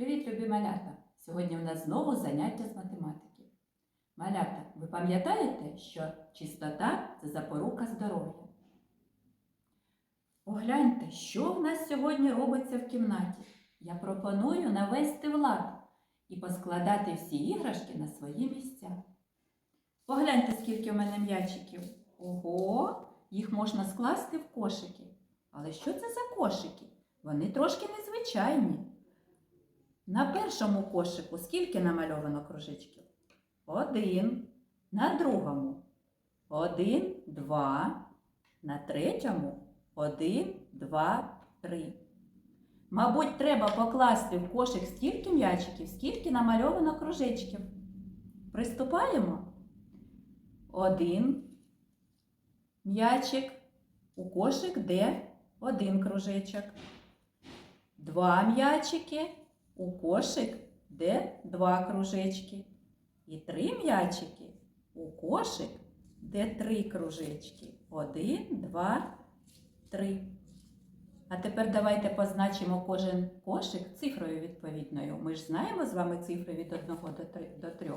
Привіт, любі малята! Сьогодні у нас знову заняття з математики. Малята, ви пам'ятаєте, що чистота це запорука здоров'я? Погляньте, що в нас сьогодні робиться в кімнаті. Я пропоную навести влад і поскладати всі іграшки на свої місця. Погляньте, скільки в мене м'ячиків. Ого, їх можна скласти в кошики. Але що це за кошики? Вони трошки незвичайні. На першому кошику скільки намальовано кружечків? Один. На другому один, два. На третьому один, два, три. Мабуть, треба покласти в кошик стільки м'ячиків, скільки намальовано кружечків. Приступаємо. Один м'ячик у кошик, де один кружечок. Два м'ячики у кошик, де два кружечки. І три м'ячики у кошик, де три кружечки. Один, два, три. А тепер давайте позначимо кожен кошик цифрою відповідною. Ми ж знаємо з вами цифри від 1 до 3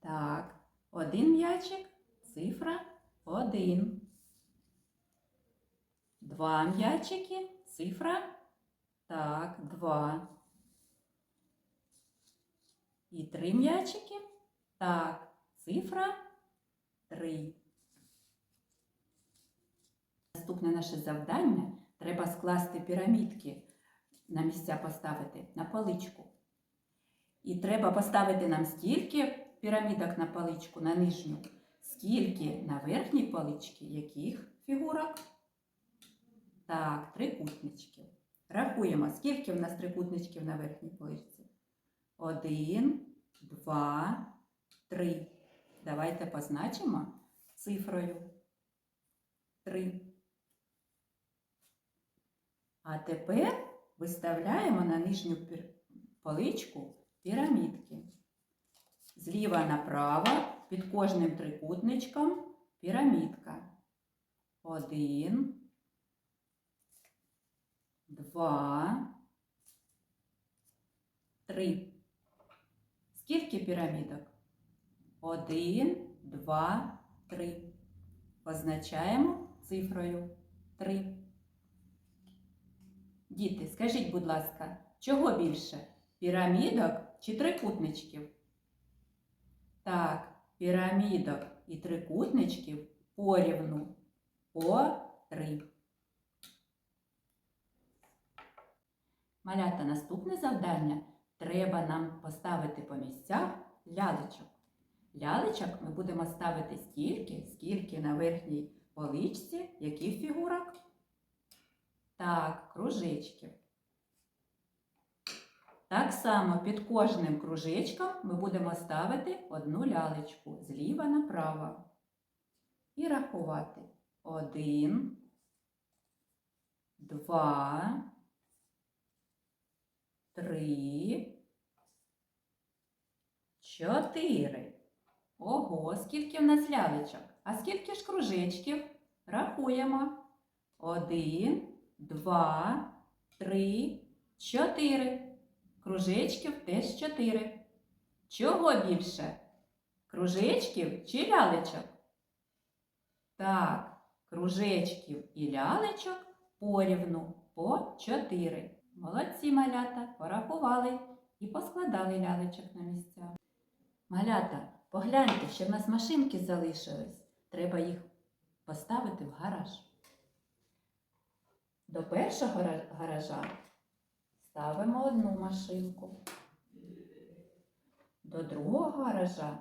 Так, один м'ячик, цифра 1. Два м'ячики, цифра так, 2. І три м'ячики. Так, цифра 3. Наступне наше завдання треба скласти пірамідки на місця поставити на паличку. І треба поставити нам стільки пірамідок на паличку, на нижню, скільки на верхній паличці яких фігурок? Так, трикутничків. Рахуємо, скільки в нас трикутничків на верхній поличці? Один, два, три. Давайте позначимо цифрою три. А тепер виставляємо на нижню поличку пірамідки. Зліва направо під кожним трикутничком пірамідка. Один два, три. Скільки пірамідок? Один, два, три. Позначаємо цифрою три. Діти, скажіть, будь ласка, чого більше? Пірамідок чи трикутничків? Так, пірамідок і трикутничків порівну по три. Малята, наступне завдання треба нам поставити по місцях лялечок. Лялечок ми будемо ставити стільки, скільки на верхній поличці, яких фігурок? Так, кружечків. Так само під кожним кружечком ми будемо ставити одну лялечку зліва направо. І рахувати. Один, два три, чотири. Ого, скільки в нас лялечок. А скільки ж кружечків? Рахуємо. Один, два, три, чотири. Кружечків теж чотири. Чого більше? Кружечків чи лялечок? Так, кружечків і лялечок порівну по чотири. Молодці малята порахували і поскладали лялечок на місця. Малята, погляньте, що в нас машинки залишились. Треба їх поставити в гараж. До першого гаража ставимо одну машинку. До другого гаража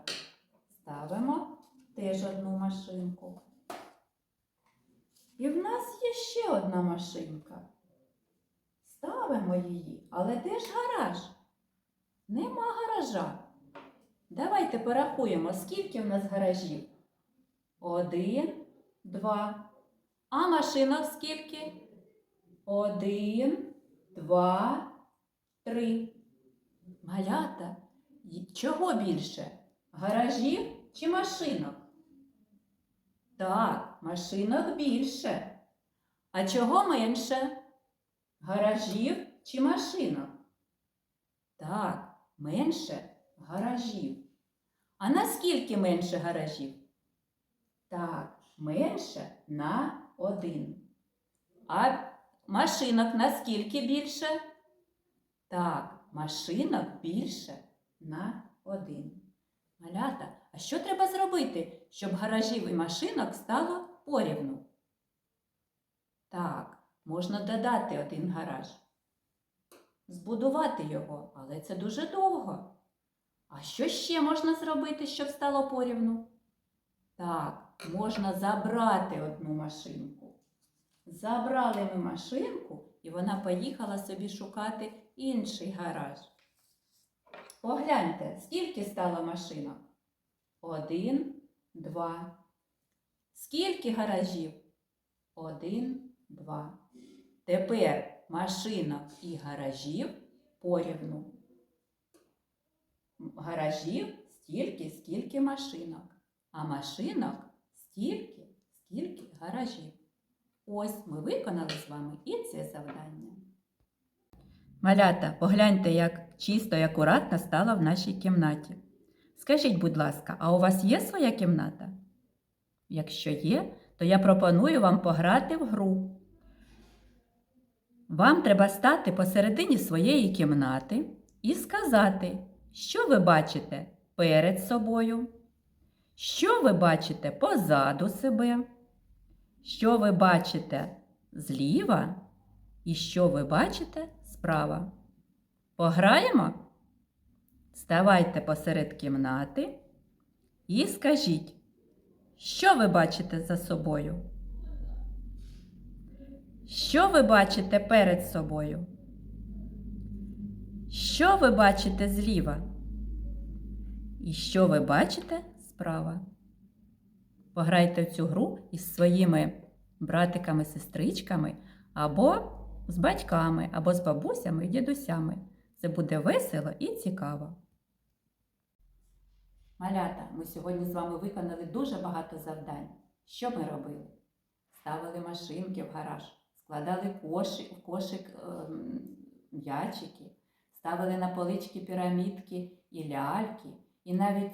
ставимо теж одну машинку. І в нас є ще одна машинка. Ставимо її, але де ж гараж? Нема гаража. Давайте порахуємо, скільки в нас гаражів. Один, два. А машинок скільки? Один, два, три. Малята. Чого більше? Гаражів чи машинок? Так, машинок більше. А чого менше? Гаражів чи машинок? Так, менше гаражів. А наскільки менше гаражів? Так, менше на один. А машинок наскільки більше? Так, машинок більше на один. Малята, а що треба зробити, щоб гаражів і машинок стало порівну? Так, можна додати один гараж. Збудувати його, але це дуже довго. А що ще можна зробити, щоб стало порівну? Так, можна забрати одну машинку. Забрали ми машинку, і вона поїхала собі шукати інший гараж. Погляньте, скільки стало машинок? Один, два. Скільки гаражів? Один, два. Тепер машинок і гаражів порівну. Гаражів стільки, скільки машинок, а машинок стільки, скільки гаражів. Ось ми виконали з вами і це завдання. Малята, погляньте, як чисто і акуратно стало в нашій кімнаті. Скажіть, будь ласка, а у вас є своя кімната? Якщо є, то я пропоную вам пограти в гру. Вам треба стати посередині своєї кімнати і сказати, що ви бачите перед собою, що ви бачите позаду себе, що ви бачите зліва і що ви бачите справа. Пограємо? Ставайте посеред кімнати і скажіть, що ви бачите за собою? Що ви бачите перед собою? Що ви бачите зліва? І що ви бачите справа? Пограйте в цю гру із своїми братиками, сестричками, або з батьками, або з бабусями і дідусями. Це буде весело і цікаво. Малята, ми сьогодні з вами виконали дуже багато завдань. Що ми робили? Ставили машинки в гараж, складали кошик, в кошик ем, м'ячики, ставили на полички пірамідки і ляльки, і навіть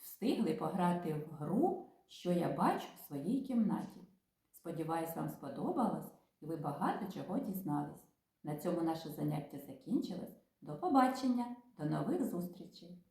встигли пограти в гру, що я бачу в своїй кімнаті. Сподіваюсь, вам сподобалось і ви багато чого дізнались. На цьому наше заняття закінчилось. До побачення, до нових зустрічей!